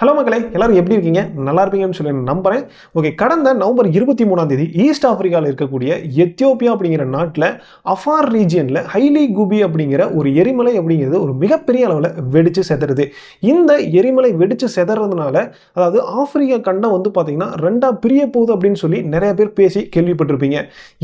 Hello மக்களே எல்லாரும் எப்படி இருக்கீங்க? நல்லா இருப்பீங்கன்னு சொல்லி நான் நம்புறேன். ஓகே கடந்த நவம்பர் இருபத்தி மூணாம் தேதி ஈஸ்ட் ஆப்பிரிக்காவில் இருக்கக்கூடிய எத்தியோப்பியா அப்படிங்கிற நாட்டில் அஃபார் ரீஜியனில் ஹைலி குபி அப்படிங்கிற ஒரு எரிமலை அப்படிங்கிறது ஒரு மிகப்பெரிய அளவில் வெடிச்சு செதறுது. இந்த எரிமலை வெடிச்சு செதறதுனால அதாவது ஆப்பிரிக்கா கண்டம் வந்து பார்த்தீங்கன்னா ரெண்டாக பிரிய போகுது அப்படின்னு சொல்லி நிறைய பேர் பேசி கேள்விப்பட்டிருப்பீங்க.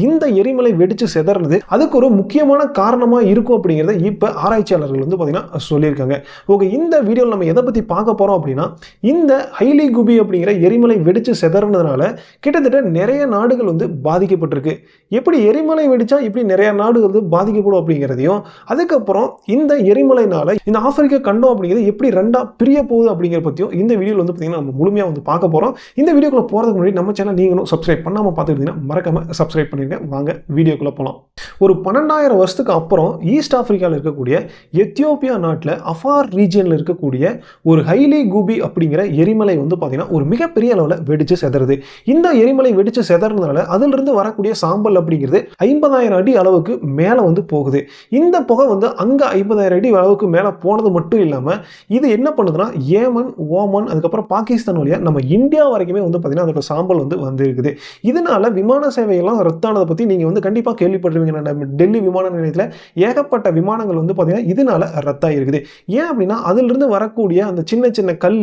இந்த எரிமலை வெடிச்சு செதறது அதுக்கு ஒரு முக்கியமான காரணமாக இருக்கும் அப்படிங்கிறத இப்போ ஆராய்ச்சியாளர்கள் வந்து பார்த்தீங்கன்னா சொல்லியிருக்காங்க. ஓகே இந்த வீடியோவில் நம்ம எதை பற்றி பார்க்க போகிறோம் அப்படின்னா இந்த ஹைலி குபி அப்படிங்கிற எரிமலை வெடித்து செதறதுனால கிட்டத்தட்ட நிறைய நாடுகள் வந்து பாதிக்கப்பட்டிருக்கு. எப்படி எரிமலை வெடித்தா இப்படி நிறைய நாடுகள் வந்து பாதிக்கப்படும் அப்படிங்கிறதையும் அதுக்கப்புறம் இந்த எரிமலைனால இந்த ஆப்பிரிக்க கண்டம் அப்படிங்கிறது எப்படி ரெண்டா பிரிய போகுது அப்படிங்கிற பற்றியும் இந்த வீடியோவில் வந்து பார்த்தீங்கன்னா நம்ம முழுமையாக வந்து பார்க்க போகிறோம் இந்த வீடியோக்குள்ள போகிறதுக்கு முன்னாடி நம்ம சேனல் நீங்களும் சப்ஸ்கிரைப் பண்ணாமல் பார்த்துக்கிட்டீங்கன்னா மறக்காமல் சப்ஸ்கிரைப் பண்ணியிருக்கேன் வாங்க வீடியோக்குள்ளே போகலாம் ஒரு பன்னெண்டாயிரம் வருஷத்துக்கு அப்புறம் ஈஸ்ட் ஆப்பிரிக்காவில் இருக்கக்கூடிய எத்தியோப்பியா நாட்டில் அஃபார் ரீஜியனில் இருக்கக்கூடிய ஒரு ஹைலி குபி அப்படிங்கிற எரிமலை வந்து பார்த்தீங்கன்னா ஒரு மிகப்பெரிய அளவில் வெடிச்சு செதறது. இந்த எரிமலை வெடிச்சு செதறதுனால அதிலிருந்து வரக்கூடிய சாம்பல் அப்படிங்கிறது ஐம்பதாயிரம் அடி அளவுக்கு மேலே வந்து போகுது. இந்த புகை வந்து அங்கே ஐம்பதாயிரம் அடி அளவுக்கு மேலே போனது மட்டும் இல்லாமல் இது என்ன பண்ணுதுன்னா ஏமன் ஓமன் அதுக்கப்புறம் பாகிஸ்தான் வழியாக நம்ம இந்தியா வரைக்குமே வந்து பார்த்தீங்கன்னா அதோட சாம்பல் வந்து வந்திருக்குது. இதனால விமான சேவையெல்லாம் ரத்தானதை பற்றி நீங்கள் வந்து கண்டிப்பாக கேள்விப்பட்டிருவீங்க நம்ம டெல்லி விமான நிலையத்தில் ஏகப்பட்ட விமானங்கள் வந்து பார்த்தீங்கன்னா இதனால ரத்தாகி இருக்குது ஏன் அப்படின்னா அதிலிருந்து வரக்கூடிய அந்த சின்ன சின்ன கல்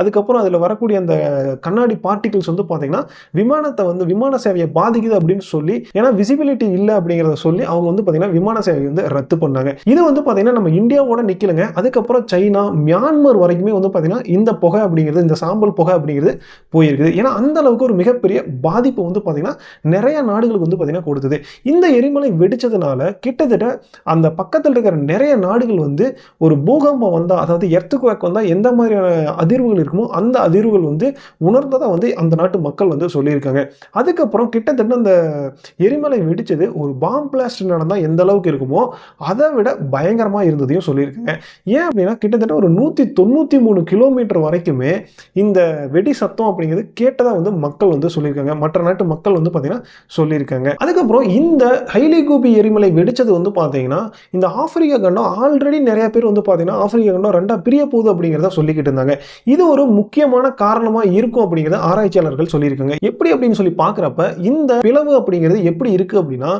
அதுக்கப்புறம் அதில் வரக்கூடிய அந்த கண்ணாடி பார்ட்டிகிள்ஸ் வந்து பார்த்தீங்கன்னா விமானத்தை வந்து விமான சேவையை பாதிக்குது அப்படின்னு சொல்லி ஏன்னா விசிபிலிட்டி இல்லை அப்படிங்கிறத சொல்லி அவங்க வந்து பார்த்தீங்கன்னா விமான சேவை வந்து ரத்து பண்ணாங்க. இது வந்து பார்த்தீங்கன்னா நம்ம இந்தியாவோட நிற்கலங்க அதுக்கப்புறம் சைனா மியான்மர் வரைக்குமே வந்து பார்த்தீங்கன்னா இந்த புகை அப்படிங்கிறது இந்த சாம்பல் புகை அப்படிங்கிறது போயிருக்குது. ஏன்னா அந்த அளவுக்கு ஒரு மிகப்பெரிய பாதிப்பு வந்து பார்த்தீங்கன்னா நிறைய நாடுகளுக்கு வந்து பார்த்தீங்கன்னா கொடுத்தது. இந்த எரிமலை வெடிச்சதுனால கிட்டத்தட்ட அந்த பக்கத்தில் இருக்கிற நிறைய நாடுகள் வந்து ஒரு பூகம்பம் வந்தால் அதாவது எர்த்துக்குவேக் வந்தால் எந்த மாதிரியான அதிர்வுகள் இருக்குமோ அந்த அதிர்வுகள் வந்து உணர்ந்ததாக வந்து அந்த நாட்டு மக்கள் வந்து சொல்லியிருக்காங்க. அதுக்கப்புறம் கிட்டத்தட்ட அந்த எரிமலை வெடித்தது ஒரு பாம் பிளாஸ்ட் நடந்தால் எந்த அளவுக்கு இருக்குமோ அதை விட பயங்கரமாக இருந்ததையும் சொல்லியிருக்காங்க. ஏன் அப்படின்னா கிட்டத்தட்ட ஒரு நூற்றி தொண்ணூற்றி மூணு கிலோமீட்டர் வரைக்குமே இந்த வெடி சத்தம் அப்படிங்கிறது கேட்டதாக வந்து மக்கள் வந்து சொல்லியிருக்காங்க. மற்ற நாட்டு மக்கள் வந்து பார்த்திங்கன்னா சொல்லியிருக்காங்க. அதுக்கப்புறம் இந்த ஹைலி கூபி எரிமலை வெடித்தது வந்து பார்த்தீங்கன்னா இந்த ஆப்பிரிக்கா கண்டம் ஆல்ரெடி நிறைய பேர் வந்து பார்த்தீங்கன்னா ஆப்பிரிக்கா கண்டம் ரெண்டாக பிரிய போகுது அப்படிங்கிறத சொல்லிக்கிட்டு இருந்தாங்க. இது ஒரு முக்கியமான காரணமாக இருக்கும் அப்படிங்கிறத ஆராய்ச்சியாளர்கள் சொல்லியிருக்காங்க. எப்படி அப்படின்னு சொல்லி பார்க்குறப்ப இந்த பிளவு அப்படிங்கிறது எப்படி இருக்கு அப்படின்னா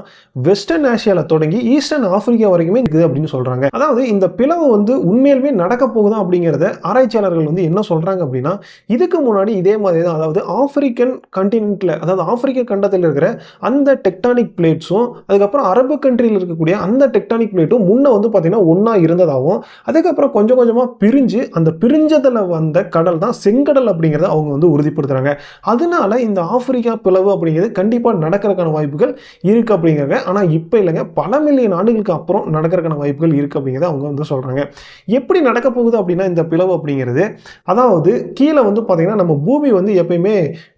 வெஸ்டர்ன் ஆசியாவில் தொடங்கி ஈஸ்டர்ன் ஆப்பிரிக்கா வரைக்குமே இருக்குது அப்படின்னு சொல்றாங்க. அதாவது இந்த பிளவு வந்து உண்மையிலுமே நடக்க போகுதா அப்படிங்கிறத ஆராய்ச்சியாளர்கள் வந்து என்ன சொல்றாங்க அப்படின்னா இதுக்கு முன்னாடி இதே மாதிரி தான் அதாவது ஆப்பிரிக்கன் கண்டினென்ட்ல அதாவது ஆப்பிரிக்க கண்டத்தில் இருக்கிற அந்த டெக்டானிக் பிளேட்ஸும் அதுக்கப்புறம் அரபு கண்ட்ரியில் இருக்கக்கூடிய அந்த டெக்டானிக் பிளேட்டும் முன்ன வந்து பார்த்தீங்கன்னா ஒன்றா இருந்ததாகவும் அதுக்கப்புறம் கொஞ்சம் கொஞ்சமாக பிரிஞ்சு அந்த பிரிஞ்சதில் வந்த கடல் தான் செங்கடல் அப்படிங்கிறத அவங்க வந்து உறுதிப்படுத்துகிறாங்க அதனால இந்த ஆப்பிரிக்கா பிளவு அப்படிங்கிறது கண்டிப்பாக நடக்கிறதுக்கான வாய்ப்புகள் இருக்குது அப்படிங்கிறாங்க ஆனால் இப்போ இல்லைங்க பல மில்லியன் ஆண்டுகளுக்கு அப்புறம் நடக்கிறதுக்கான வாய்ப்புகள் இருக்குது அப்படிங்கிறத அவங்க வந்து சொல்கிறாங்க எப்படி நடக்க போகுது அப்படின்னா இந்த பிளவு அப்படிங்கிறது அதாவது கீழே வந்து பார்த்திங்கன்னா நம்ம பூமி வந்து எப்பயுமே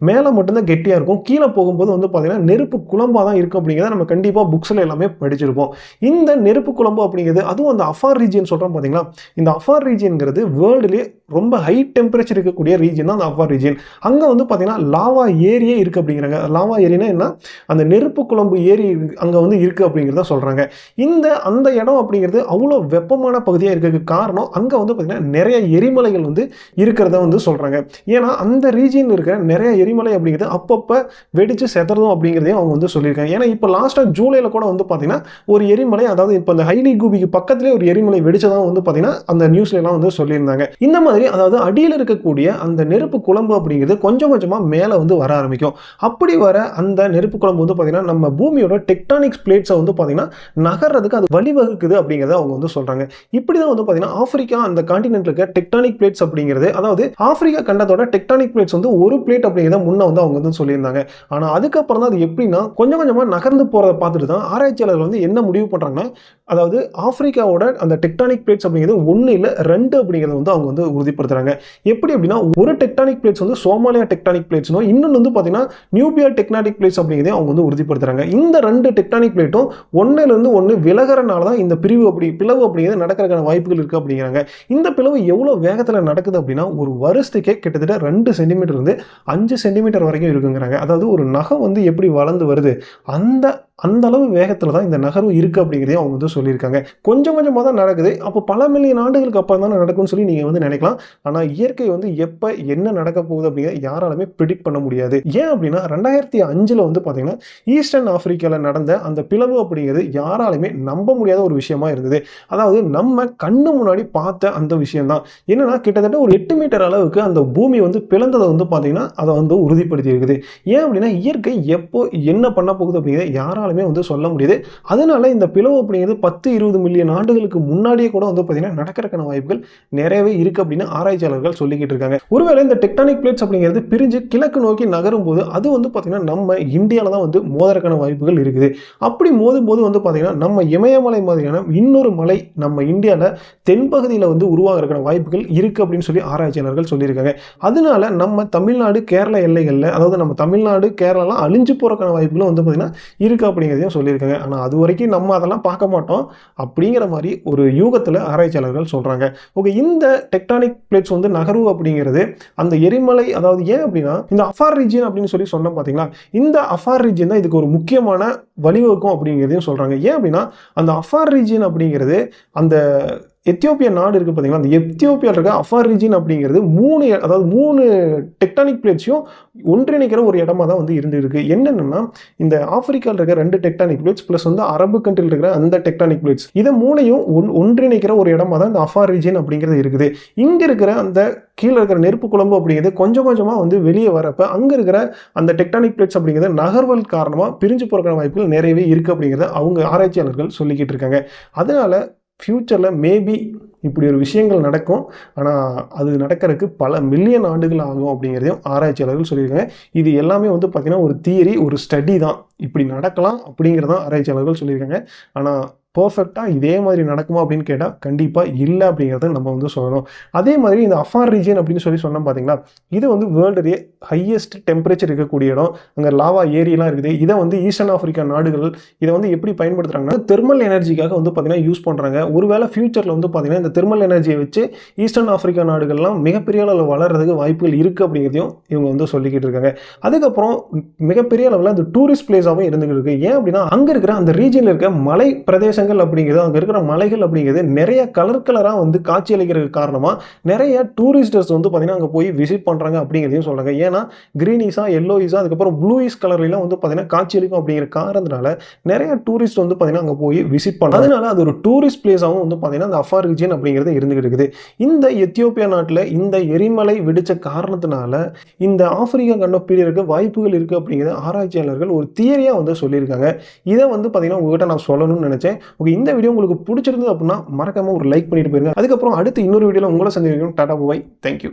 மேலே மட்டும்தான் கெட்டியாக இருக்கும். கீழே போகும்போது வந்து பார்த்திங்கன்னா நெருப்பு குழம்பாக தான் இருக்கும் அப்படிங்கிறத நம்ம கண்டிப்பாக புக்ஸில் எல்லாமே படிச்சிருப்போம். இந்த நெருப்பு குழம்பு அப்படிங்கிறது அதுவும் அந்த அஃபார் ரீஜியன் சொல்கிறோம் பார்த்தீங்களா இந்த அஃபார் ரீஜியன்கிறது வேர்ல்டுலேயே ரொம்ப ஹை டெம்பரேச்சர் இருக்கக்கூடிய ரீஜன் தான் அந்த அஃபார் ரீஜன் அங்கே வந்து பார்த்தீங்கன்னா லாவா ஏரியே இருக்குது அப்படிங்கிறாங்க. லாவா ஏரினா என்ன? அந்த நெருப்பு குழம்பு ஏரி அங்கே வந்து இருக்குது அப்படிங்கிறத சொல்கிறாங்க இந்த அந்த இடம் அப்படிங்கிறது அவ்வளோ வெப்பமான பகுதியாக இருக்கிறதுக்கு காரணம் அங்கே வந்து பார்த்திங்கன்னா நிறைய எரிமலைகள் வந்து இருக்கிறத வந்து சொல்கிறாங்க ஏன்னா அந்த ரீஜியன் இருக்கிற நிறைய எரிமலை அப்படிங்கிறது அப்பப்போ வெடித்து செதறதும் அப்படிங்கிறதையும் அவங்க வந்து சொல்லியிருக்காங்க. ஏன்னா இப்போ லாஸ்ட்டாக ஜூலையில் கூட வந்து பார்த்தீங்கன்னா ஒரு எரிமலை அதாவது இப்போ இந்த ஹைலி கூபிக்கு பக்கத்துலேயே ஒரு எரிமலை வெடிச்சதான் வந்து பார்த்தீங்கன்னா அந்த நியூஸ்லாம் வந்து சொல்லியிருந்தாங்க. இந்த மாதிரி அதாவது அடியில் இருக்கக்கூடிய அந்த நெருப்பு குழம்பு அப்படிங்கிறது கொஞ்சம் கொஞ்சமாக மேலே வந்து வர ஆரம்பிக்கும். அப்படி வர அந்த நெருப்பு குழம்பு வந்து பார்த்திங்கன்னா நம்ம பூமியோட டெக்டானிக்ஸ் பிளேட்ஸை வந்து பார்த்தீங்கன்னா நகர்றதுக்கு அது வழிவகுக்குது அப்படிங்கிறத அவங்க வந்து சொல்கிறாங்க இப்படி தான் வந்து பார்த்தீங்கன்னா ஆஃப்ரிக்கா அந்த காண்டினென்ட்ல இருக்க டெக்டானிக் பிளேட்ஸ் அப்படிங்கிறது அதாவது ஆஃப்ரிக்கா கண்டத்தோட டெக்டானிக் பிளேட்ஸ் வந்து ஒரு பிளேட் அப்படிங்கிறத முன்னே வந்து அவங்க வந்து சொல்லியிருந்தாங்க. ஆனால் அதுக்கப்புறம் தான் அது எப்படின்னா கொஞ்சம் கொஞ்சமாக நகர்ந்து போகிறத பார்த்துட்டு தான் ஆராய்ச்சியாளர்கள் வந்து என்ன முடிவு பண்ணுறாங்கன்னா அதாவது ஆஃப்ரிக்காவோட அந்த டெக்டானிக் பிளேட்ஸ் அப்படிங்கிறது ஒன்று இல்லை ரெண்டு அப்படிங்கிறத வந்து அவங்க வந்து உறுதிப்படுத்துறாங்க. எப்படி அப்படின்னா ஒரு டெக்டானிக் பிளேட்ஸ் வந்து சோமாலியா டெக்டானிக் பிளேட்ஸ்னோ இன்னொன்று வந்து பார்த்தீங்கன்னா நியூபியா டெக்டானிக் பிளேட்ஸ் அப்படிங்கிறதே அவங்க வந்து உறுதிப்படுத்துறாங்க. இந்த ரெண்டு டெக்டானிக் பிளேட்டும் ஒன்றுலேருந்து ஒன்று விலகிறனால தான் இந்த பிரிவு அப்படி பிளவு அப்படிங்கிறது நடக்கிறதுக்கான வாய்ப்புகள் இருக்குது அப்படிங்கிறாங்க. இந்த பிளவு எவ்வளோ வேகத்தில் நடக்குது அப்படின்னா ஒரு வருஷத்துக்கே கிட்டத்தட்ட ரெண்டு சென்டிமீட்டர் இருந்து அஞ்சு சென்டிமீட்டர் வரைக்கும் இருக்குங்கிறாங்க. அதாவது ஒரு நகம் வந்து எப்படி வளர்ந்து வருது அந்த அந்த அளவு வேகத்தில் தான் இந்த நகர்வு இருக்குது அப்படிங்கிறதையும் அவங்க வந்து சொல்லியிருக்காங்க. கொஞ்சம் கொஞ்சமாக தான் நடக்குது. அப்போ பல மில்லியன் ஆண்டுகளுக்கு அப்புறம் தான் நடக்கும்னு சொல்லி நீங்கள் வந்து நினைக்கலாம். தான் ஆனால் இயற்கை வந்து எப்போ என்ன நடக்க போகுது அப்படிங்கிறத யாராலுமே ப்ரிடிக்ட் பண்ண முடியாது. ஏன் அப்படின்னா ரெண்டாயிரத்தி அஞ்சில் வந்து பார்த்தீங்கன்னா ஈஸ்டர்ன் ஆப்பிரிக்காவில் நடந்த அந்த பிளவு அப்படிங்கிறது யாராலுமே நம்ப முடியாத ஒரு விஷயமா இருந்தது. அதாவது நம்ம கண்ணு முன்னாடி பார்த்த அந்த விஷயம் தான் என்னன்னா கிட்டத்தட்ட ஒரு எட்டு மீட்டர் அளவுக்கு அந்த பூமி வந்து பிளந்ததை வந்து பார்த்தீங்கன்னா அதை வந்து உறுதிப்படுத்தி இருக்குது ஏன் அப்படின்னா இயற்கை எப்போ என்ன பண்ண போகுது அப்படிங்கிறத யாராலுமே வந்து சொல்ல முடியுது. அதனால இந்த பிளவு அப்படிங்கிறது பத்து இருபது மில்லியன் ஆண்டுகளுக்கு முன்னாடியே கூட வந்து பார்த்தீங்கன்னா நடக்கிறக்கான வாய்ப்புகள் நிறையவே இருக்கு அப்படின்னு ஆராய்ச்சியாளர்கள் சொல்லிக்கிட்டு இருக்காங்க. ஒருவேளை இந்த டெக்டானிக் பிளேட்ஸ் அப்படிங்கிறது பிரிஞ்சு கிழக்கு நோக்கி நகரும் போது அது வந்து பார்த்தீங்கன்னா நம்ம இந்தியாவில் தான் வந்து மோதறக்கான வாய்ப்புகள் இருக்குது. அப்படி மோதும் போது வந்து பார்த்தீங்கன்னா நம்ம இமயமலை மாதிரியான இன்னொரு மலை நம்ம இந்தியாவில் தென்பகுதியில் வந்து உருவாகிறதுக்கான வாய்ப்புகள் இருக்குது அப்படின்னு சொல்லி ஆராய்ச்சியாளர்கள் சொல்லியிருக்காங்க. அதனால நம்ம தமிழ்நாடு கேரள எல்லைகளில் அதாவது நம்ம தமிழ்நாடு கேரளாலாம் அழிஞ்சு போகிறக்கான வாய்ப்புகளும் வந்து பார்த்தீங்கன்னா இருக்குது அப்படிங்கிறதையும் சொல்லியிருக்காங்க. ஆனால் அது வரைக்கும் நம்ம அதெல்லாம் பார்க்க மாட்டோம் அப்படிங்கிற மாதிரி ஒரு யூகத்தில் ஆராய்ச்சியாளர்கள் சொல்கிறாங்க ஓகே இந்த டெக்டானிக் பிளேட்ஸ் வந்து நகர்வு அப்படிங்கிறது அந்த எரிமலை அதாவது ஏன் அப்படின்னா இந்த அஃபார் ரீஜியன் அப்படின்னு சொல்லி சொன்னோம் பார்த்தீங்களா இந்த அஃபார் ரீஜியன் தான் இதுக்கு ஒரு முக்கியமான வழிவகுக்கும் அப்படிங்கிறதையும் சொல்கிறாங்க ஏன் அப்படின்னா அந்த அஃபார் ரீஜியன் அப்படிங்கிறது அந்த எத்தியோப்பியா நாடு இருக்குது பார்த்தீங்களா அந்த எத்தியோப்பியாவில் இருக்க அஃபார் ரீஜின் அப்படிங்கிறது மூணு அதாவது மூணு டெக்டானிக் பிளேட்ஸையும் ஒன்றிணைக்கிற ஒரு இடமா தான் வந்து இருந்து இருக்குது என்னென்னா இந்த ஆப்பிரிக்காவில் இருக்கிற ரெண்டு டெக்டானிக் பிளேட்ஸ் ப்ளஸ் வந்து அரபு கண்ட்ரியில் இருக்கிற அந்த டெக்டானிக் பிளேட்ஸ். இதை மூணையும் ஒன் ஒன்றிணைக்கிற ஒரு இடமா தான் இந்த அஃபார் ரீஜியன் அப்படிங்கிறது இருக்குது. இங்கே இருக்கிற அந்த கீழே இருக்கிற நெருப்பு குழம்பு அப்படிங்கிறது கொஞ்சம் கொஞ்சமாக வந்து வெளியே வரப்போ அங்கே இருக்கிற அந்த டெக்டானிக் பிளேட்ஸ் அப்படிங்கிறது நகர்வல் காரணமாக பிரிஞ்சு போகிற வாய்ப்புகள் நிறையவே இருக்குது அப்படிங்கிறத அவங்க ஆராய்ச்சியாளர்கள் சொல்லிக்கிட்டு இருக்காங்க. அதனால ஃப்யூச்சரில் மேபி இப்படி ஒரு விஷயங்கள் நடக்கும். ஆனால் அது நடக்கிறதுக்கு பல மில்லியன் ஆண்டுகள் ஆகும் அப்படிங்கிறதையும் ஆராய்ச்சியாளர்கள் சொல்லியிருக்காங்க. இது எல்லாமே வந்து பார்த்திங்கன்னா ஒரு தியரி ஒரு ஸ்டடி தான். இப்படி நடக்கலாம் அப்படிங்கிறதான் ஆராய்ச்சியாளர்கள் சொல்லியிருக்காங்க. ஆனால் பர்ஃபெக்டாக இதே மாதிரி நடக்குமா அப்படின்னு கேட்டால் கண்டிப்பாக இல்லை அப்படிங்கிறத நம்ம வந்து சொல்லணும். அதே மாதிரி இந்த அஃபார் ரீஜியன் அப்படின்னு சொல்லி சொன்னோம் பார்த்தீங்களா இது வந்து வேர்ல்டுலேயே ஹையஸ்ட் டெம்பரேச்சர் இருக்கக்கூடிய இடம். அங்கே லாவா ஏரியெலாம் இருக்குது. இதை வந்து ஈஸ்டர்ன் ஆஃப்ரிக்கா நாடுகள் இதை வந்து எப்படி பயன்படுத்துகிறாங்கன்னா தெர்மல் எனர்ஜிக்காக வந்து பார்த்தீங்கன்னா யூஸ் பண்ணுறாங்க ஒருவேளை ஃபியூச்சரில் வந்து பார்த்தீங்கன்னா இந்த தெர்மல் எனர்ஜியை வச்சு ஈஸ்டர்ன் ஆஃப்ரிக்கா நாடுகள்லாம் மிகப்பெரிய அளவில் வளர்கிறதுக்கு வாய்ப்புகள் இருக்குது அப்படிங்கிறதையும் இவங்க வந்து சொல்லிக்கிட்டு இருக்காங்க. அதுக்கப்புறம் மிகப்பெரிய அளவில் அந்த டூரிஸ்ட் பிளேஸாகவும் இருந்துகிட்டு இருக்குது ஏன் அப்படின்னா அங்கே இருக்கிற அந்த ரீஜனில் இருக்க மலை பிரதேசங்கள் அப்படிங்கிறது அங்கே இருக்கிற மலைகள் அப்படிங்கிறது நிறைய கலர் கலராக வந்து காட்சி அளிக்கிறதுக்கு காரணமாக நிறைய டூரிஸ்டர்ஸ் வந்து பார்த்தீங்கன்னா அங்கே போய் விசிட் பண்ணுறாங்க அப்படிங்கிறதையும் சொல்கிறாங்க ஏன்னா க்ரீனிஸாக எல்லோயிஸாக அதுக்கப்புறம் ப்ளூயிஸ் கலர்லாம் வந்து பார்த்தீங்கன்னா காட்சி அளிக்கும் அப்படிங்கிற காரணத்தினால நிறைய டூரிஸ்ட் வந்து பார்த்தீங்கன்னா அங்கே போய் விசிட் பண்ண அதனால அது ஒரு டூரிஸ்ட் பிளேஸாகவும் வந்து பார்த்திங்கன்னா அந்த அஃபார் ரீஜன் அப்படிங்கிறது இருந்துகிட்டு இருக்குது. இந்த எத்தியோப்பியா நாட்டில் இந்த எரிமலை வெடித்த காரணத்தினால இந்த ஆப்பிரிக்கா கண்ட பீரியருக்கு வாய்ப்புகள் இருக்குது அப்படிங்கிறத ஆராய்ச்சியாளர்கள் ஒரு தியரியாக வந்து சொல்லியிருக்காங்க. இதை வந்து பார்த்திங்கன்னா உங்ககிட்ட நான் சொல்லணும்னு நினச்சேன். ஓகே இந்த வீடியோ உங்களுக்கு பிடிச்சிருந்தது அப்படின்னா மறக்காம ஒரு லைக் பண்ணிட்டு போயிருங்க. அதுக்கப்புறம் அடுத்து இன்னொரு வீடியோவில் உங்களை சந்திக்கிறோம் டாடா பாய் தேங்க்யூ